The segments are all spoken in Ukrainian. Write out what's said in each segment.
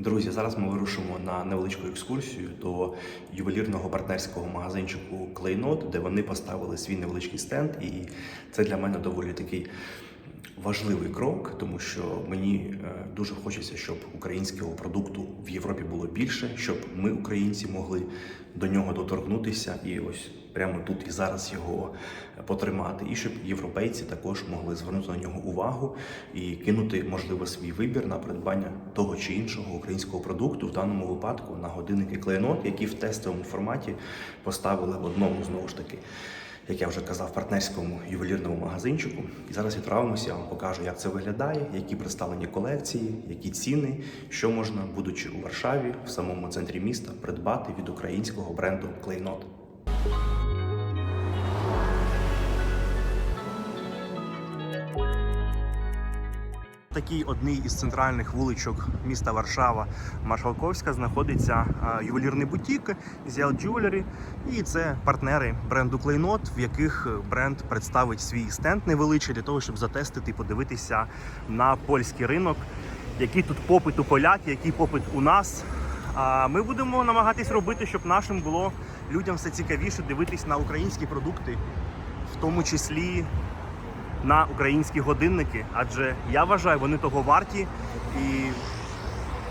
Друзі, зараз ми вирушимо на невеличку екскурсію до ювелірного партнерського магазинчику Клейнот, де вони поставили свій невеличкий стенд. І це для мене доволі такий важливий крок, тому що мені е, дуже хочеться, щоб українського продукту в Європі було більше, щоб ми, українці, могли до нього доторкнутися і ось прямо тут і зараз його потримати, і щоб європейці також могли звернути на нього увагу і кинути, можливо, свій вибір на придбання того чи іншого українського продукту, в даному випадку на годинники клейнот, які в тестовому форматі поставили в одному знову ж таки. Як я вже казав, партнерському ювелірному магазинчику. І зараз відправимося, я вам покажу, як це виглядає, які представлені колекції, які ціни, що можна, будучи у Варшаві, в самому центрі міста, придбати від українського бренду Клейнот. Такий одній із центральних вуличок міста Варшава Маршалковська знаходиться ювелірний бутік Ziel Jewelry. І це партнери бренду Клейнот, в яких бренд представить свій стенд невеличкий для того, щоб затестити і подивитися на польський ринок, який тут попит у поляків, який попит у нас. Ми будемо намагатись робити, щоб нашим було людям все цікавіше дивитись на українські продукти, в тому числі на українські годинники, адже я вважаю, вони того варті. І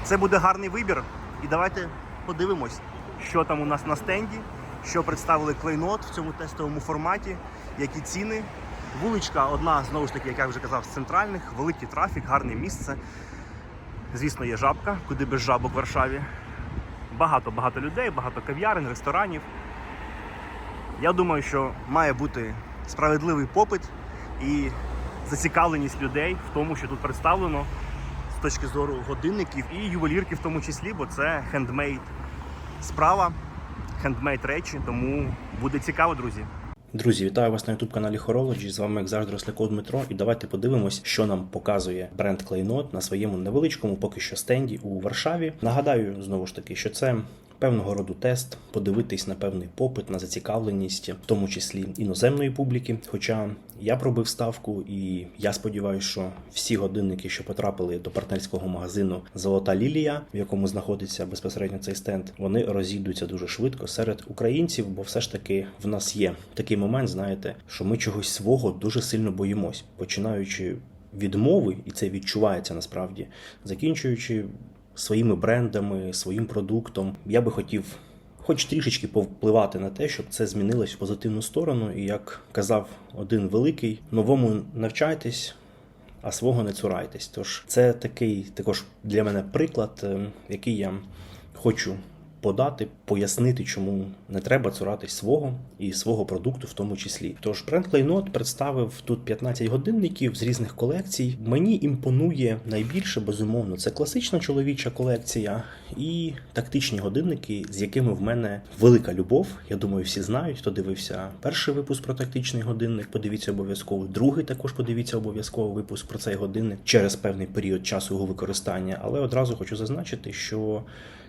це буде гарний вибір. І давайте подивимось, що там у нас на стенді, що представили клейнот в цьому тестовому форматі, які ціни. Вуличка одна, знову ж таки, як я вже казав, з центральних, великий трафік, гарне місце. Звісно, є жабка, куди без жабок в Варшаві. Багато-багато людей, багато кав'ярень, ресторанів. Я думаю, що має бути справедливий попит і зацікавленість людей в тому, що тут представлено з точки зору годинників і ювелірки в тому числі, бо це хендмейд справа, хендмейд речі, тому буде цікаво, друзі. Друзі, вітаю вас на youtube каналі Horology. З вами як завжди Росляков Дмитро. І давайте подивимось, що нам показує бренд Клейнот на своєму невеличкому поки що стенді у Варшаві. Нагадаю знову ж таки, що це певного роду тест, подивитись на певний попит, на зацікавленість, в тому числі іноземної публіки. Хоча я пробив ставку, і я сподіваюся, що всі годинники, що потрапили до партнерського магазину Золота Лілія, в якому знаходиться безпосередньо цей стенд, вони розійдуться дуже швидко серед українців, бо все ж таки в нас є такий момент, знаєте, що ми чогось свого дуже сильно боїмось, починаючи. Відмови, і це відчувається насправді, закінчуючи своїми брендами, своїм продуктом. Я би хотів хоч трішечки повпливати на те, щоб це змінилось в позитивну сторону. І як казав один великий, новому навчайтесь. А свого не цурайтесь. Тож це такий також для мене приклад, е, який я хочу подати, пояснити, чому не треба цуратись свого і свого продукту в тому числі. Тож бренд Клейнот представив тут 15 годинників з різних колекцій. Мені імпонує найбільше, безумовно, це класична чоловіча колекція і тактичні годинники, з якими в мене велика любов. Я думаю, всі знають, хто дивився перший випуск про тактичний годинник. Подивіться обов'язково. Другий також подивіться обов'язково випуск про цей годинник через певний період часу його використання. Але одразу хочу зазначити, що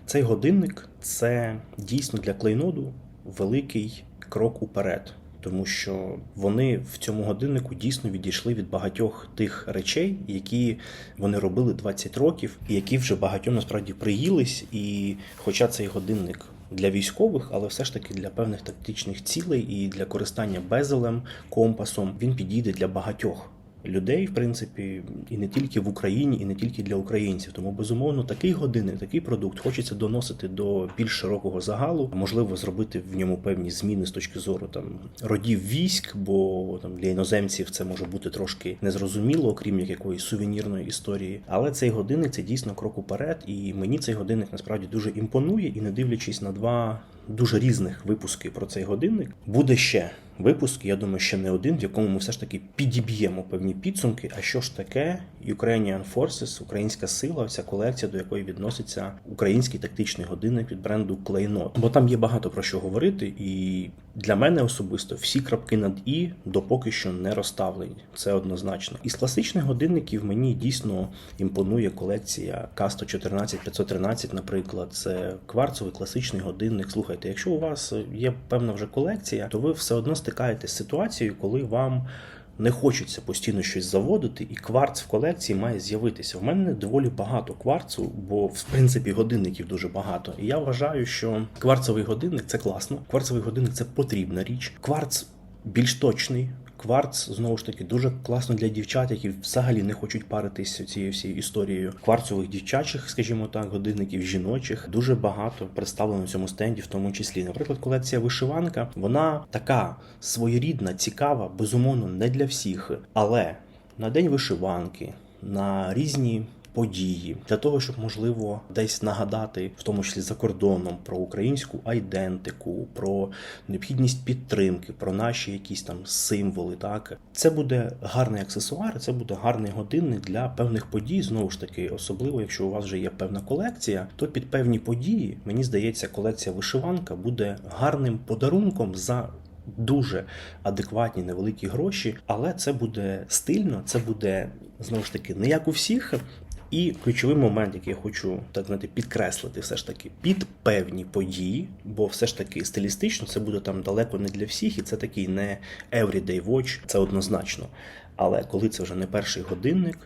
цей годинник це дійсно для клейноду великий крок уперед. Тому що вони в цьому годиннику дійсно відійшли від багатьох тих речей, які вони робили 20 років, і які вже багатьом насправді приїлись. І хоча цей годинник для військових, але все ж таки для певних тактичних цілей і для користання безелем, компасом, він підійде для багатьох людей, в принципі, і не тільки в Україні, і не тільки для українців. Тому безумовно такий годинник, такий продукт хочеться доносити до більш широкого загалу, можливо, зробити в ньому певні зміни з точки зору там родів військ, бо там для іноземців це може бути трошки незрозуміло, окрім як якоїсь сувенірної історії. Але цей годинник це дійсно крок уперед, і мені цей годинник насправді дуже імпонує, і не дивлячись на два дуже різних випуски про цей годинник, буде ще випуск, я думаю, ще не один, в якому ми все ж таки підіб'ємо певні підсумки. А що ж таке Ukrainian Forces, українська сила, ця колекція, до якої відноситься український тактичний годинник від бренду Клейнот. Бо там є багато про що говорити, і для мене особисто всі крапки над і допоки що не розставлені. Це однозначно. Із класичних годинників мені дійсно імпонує колекція К114 513, наприклад. Це кварцовий класичний годинник. Слухайте, якщо у вас є певна вже колекція, то ви все одно стикаєтесь з ситуацією, коли вам не хочеться постійно щось заводити, і кварц в колекції має з'явитися. В мене доволі багато кварцу, бо в принципі годинників дуже багато. І я вважаю, що кварцевий годинник це класно. Кварцевий годинник це потрібна річ. Кварц більш точний. Кварц знову ж таки дуже класно для дівчат, які взагалі не хочуть паритися цією всією історією кварцових дівчачих, скажімо так, годинників жіночих. Дуже багато представлено цьому стенді, в тому числі. Наприклад, колекція вишиванка, вона така своєрідна, цікава, безумовно, не для всіх. Але на день вишиванки, на різні події для того, щоб можливо десь нагадати, в тому числі за кордоном, про українську айдентику, про необхідність підтримки, про наші якісь там символи. Так це буде гарний аксесуар, це буде гарний годинник для певних подій. Знову ж таки, особливо якщо у вас вже є певна колекція, то під певні події мені здається, колекція вишиванка буде гарним подарунком за. Дуже адекватні невеликі гроші, але це буде стильно, це буде знову ж таки не як у всіх. І ключовий момент, який я хочу так знаєте, підкреслити, все ж таки під певні події, бо все ж таки стилістично це буде там далеко не для всіх, і це такий не everyday watch, це однозначно. Але коли це вже не перший годинник,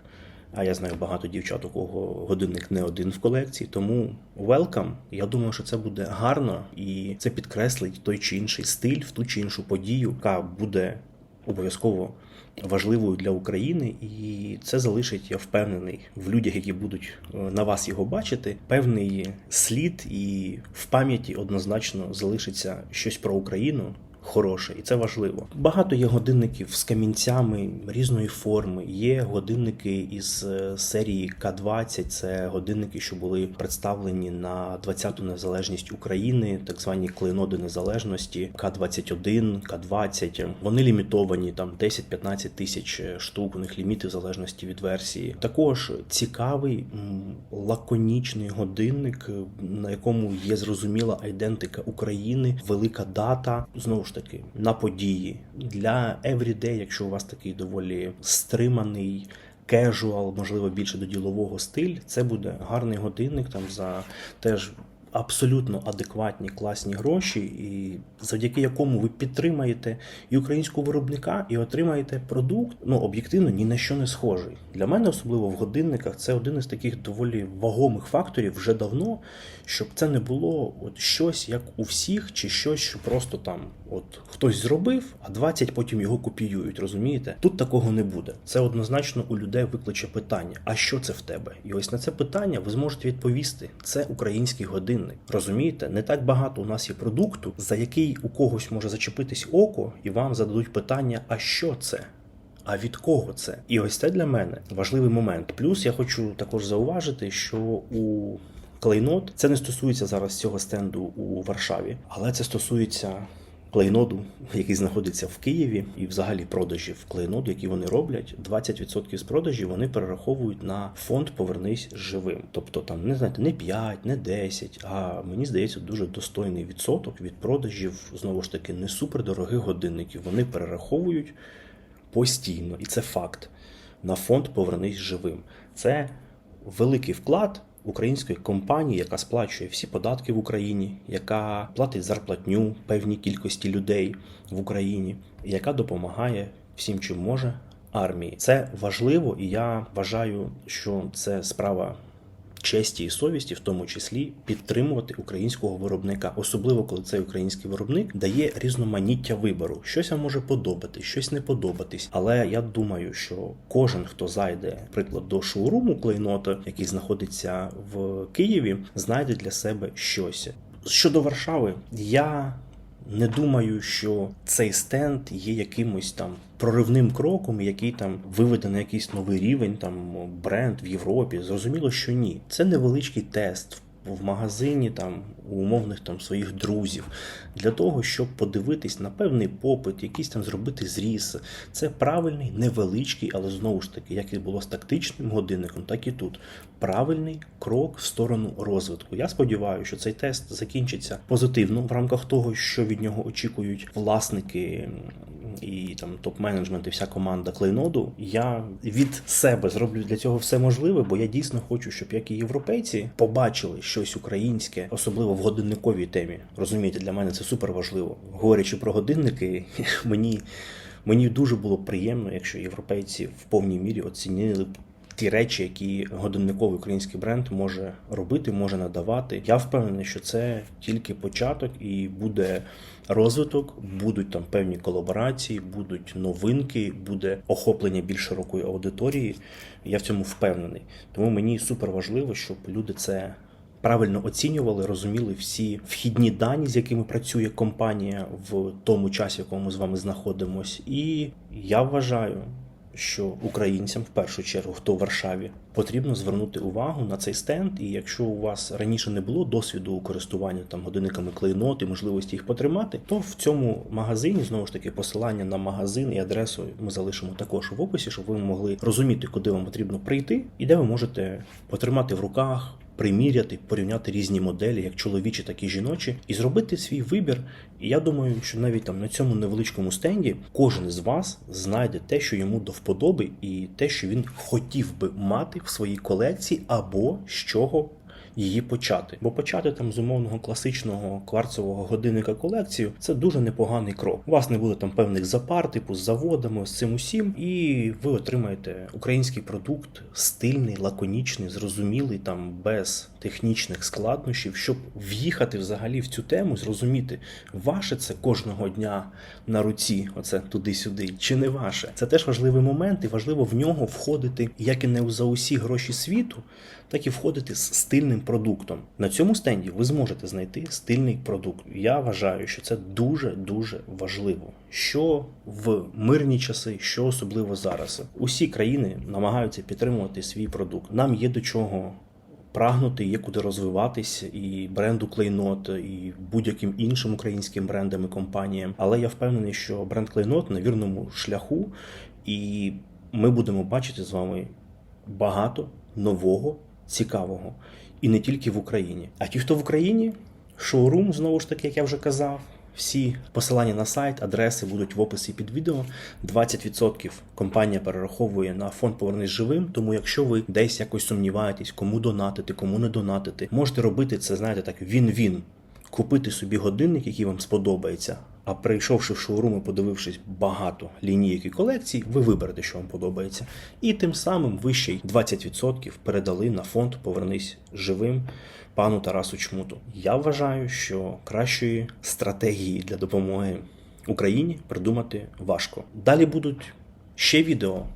а я знаю багато дівчат, у кого годинник не один в колекції, тому welcome. Я думаю, що це буде гарно і це підкреслить той чи інший стиль в ту чи іншу подію, яка буде обов'язково важливою для України, і це залишить, я впевнений, в людях, які будуть е, на вас його бачити, певний слід, і в пам'яті однозначно залишиться щось про Україну. Хороше, і це важливо. Багато є годинників з камінцями різної форми. Є годинники із е, серії К-20, це годинники, що були представлені на 20-ту незалежність України, так звані клейноди незалежності, К-21, К-20. Вони лімітовані там 10-15 тисяч штук. У них ліміти в залежності від версії. Також цікавий лаконічний годинник, на якому є зрозуміла айдентика України, велика дата. Знову ж таки на події для everyday, якщо у вас такий доволі стриманий. Кежуал, можливо, більше до ділового стиль. Це буде гарний годинник там за теж абсолютно адекватні класні гроші, і завдяки якому ви підтримаєте і українського виробника, і отримаєте продукт. Ну об'єктивно ні на що не схожий. Для мене, особливо в годинниках, це один із таких доволі вагомих факторів вже давно, щоб це не було от щось як у всіх, чи щось, що просто там от хтось зробив, а 20 потім його копіюють. Розумієте? Тут такого не буде. Це однозначно у людей викличе питання: а що це в тебе? І ось на це питання ви зможете відповісти: це український годинник. Розумієте, не так багато у нас є продукту, за який у когось може зачепитись око, і вам зададуть питання: а що це? А від кого це? І ось це для мене важливий момент. Плюс я хочу також зауважити, що у клейнот це не стосується зараз цього стенду у Варшаві, але це стосується клейноду, який знаходиться в Києві, і взагалі продажів клейноду, які вони роблять. 20% з продажів вони перераховують на фонд Повернись живим. Тобто там не знаєте, не 5, не 10, а мені здається, дуже достойний відсоток від продажів знову ж таки не супердорогих годинників. Вони перераховують постійно, і це факт. На фонд Повернись живим. Це великий вклад української компанії, яка сплачує всі податки в Україні, яка платить зарплатню певній кількості людей в Україні, яка допомагає всім, чим може армії. Це важливо, і я вважаю, що це справа честі і совісті, в тому числі підтримувати українського виробника, особливо коли цей український виробник дає різноманіття вибору. Щось вам може подобатись, щось не подобатись. Але я думаю, що кожен, хто зайде, приклад, до шоуруму клейнота, який знаходиться в Києві, знайде для себе щось. Щодо Варшави, я не думаю, що цей стенд є якимось там проривним кроком, який там виведе на якийсь новий рівень, там бренд в Європі. Зрозуміло, що ні. Це невеличкий тест в магазині, там у умовних там своїх друзів, для того, щоб подивитись на певний попит, якийсь там зробити зріз. Це правильний, невеличкий, але знову ж таки, як і було з тактичним годинником, так і тут. Правильний крок в сторону розвитку. Я сподіваюся, що цей тест закінчиться позитивно в рамках того, що від нього очікують власники і там топ-менеджмент, і вся команда клейноду. Я від себе зроблю для цього все можливе, бо я дійсно хочу, щоб як і європейці побачили щось українське, особливо в годинниковій темі. Розумієте, для мене це супер важливо. Говорячи про годинники, мені Мені дуже було приємно, якщо європейці в повній мірі оцінили б ті речі, які годинниковий український бренд може робити, може надавати. Я впевнений, що це тільки початок і буде розвиток, будуть там певні колаборації, будуть новинки, буде охоплення більш широкої аудиторії. Я в цьому впевнений. Тому мені супер важливо, щоб люди це. Правильно оцінювали, розуміли всі вхідні дані, з якими працює компанія в тому часі, в якому ми з вами знаходимось. І я вважаю, що українцям, в першу чергу, хто в Варшаві, потрібно звернути увагу на цей стенд. І якщо у вас раніше не було досвіду у користуванні там годинниками клейнот і можливості їх потримати, то в цьому магазині знову ж таки посилання на магазин і адресу ми залишимо також в описі, щоб ви могли розуміти, куди вам потрібно прийти, і де ви можете потримати в руках. Приміряти, порівняти різні моделі, як чоловічі, так і жіночі, і зробити свій вибір. І я думаю, що навіть там на цьому невеличкому стенді кожен з вас знайде те, що йому до вподоби, і те, що він хотів би мати в своїй колекції, або з чого її почати. Бо почати там з умовного класичного кварцевого годинника колекцію це дуже непоганий крок. У вас не буде там певних запар, типу з заводами, з цим усім, і ви отримаєте український продукт, стильний, лаконічний, зрозумілий, там без технічних складнощів, щоб в'їхати взагалі в цю тему, зрозуміти, ваше це кожного дня на руці, оце туди-сюди, чи не ваше. Це теж важливий момент, і важливо в нього входити як і не за усі гроші світу, так і входити з стильним продуктом. На цьому стенді ви зможете знайти стильний продукт. Я вважаю, що це дуже дуже важливо. Що в мирні часи, що особливо зараз. Усі країни намагаються підтримувати свій продукт. Нам є до чого. Прагнути є куди розвиватись і бренду Клейнот, і будь-яким іншим українським брендам і компаніям. Але я впевнений, що бренд Клейнот на вірному шляху, і ми будемо бачити з вами багато нового, цікавого. І не тільки в Україні. А ті, хто в Україні, шоурум, знову ж таки, як я вже казав. Всі посилання на сайт, адреси будуть в описі під відео. 20% компанія перераховує на фонд Повернись живим. Тому, якщо ви десь якось сумніваєтесь, кому донатити, кому не донатити, можете робити це, знаєте, так, він-він. Купити собі годинник, який вам сподобається. А прийшовши в шоурум і подивившись багато лінійок і колекцій, ви виберете, що вам подобається. І тим самим ви ще й 20% передали на фонд Повернись живим пану Тарасу Чмуту. Я вважаю, що кращої стратегії для допомоги Україні придумати важко. Далі будуть ще відео.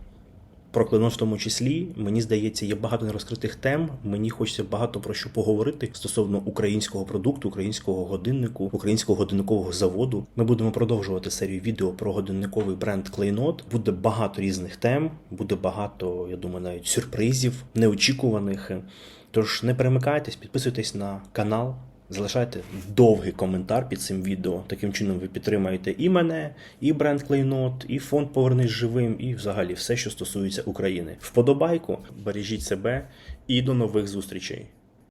Про клинок в тому числі, мені здається, є багато нерозкритих тем. Мені хочеться багато про що поговорити стосовно українського продукту, українського годиннику, українського годинникового заводу. Ми будемо продовжувати серію відео про годинниковий бренд Клейнот. Буде багато різних тем, буде багато, я думаю, навіть сюрпризів, неочікуваних. Тож не перемикайтесь, підписуйтесь на канал. Залишайте довгий коментар під цим відео. Таким чином ви підтримаєте і мене, і бренд Клейнот, і фонд Повернись живим, і взагалі все, що стосується України. Вподобайку, бережіть себе і до нових зустрічей.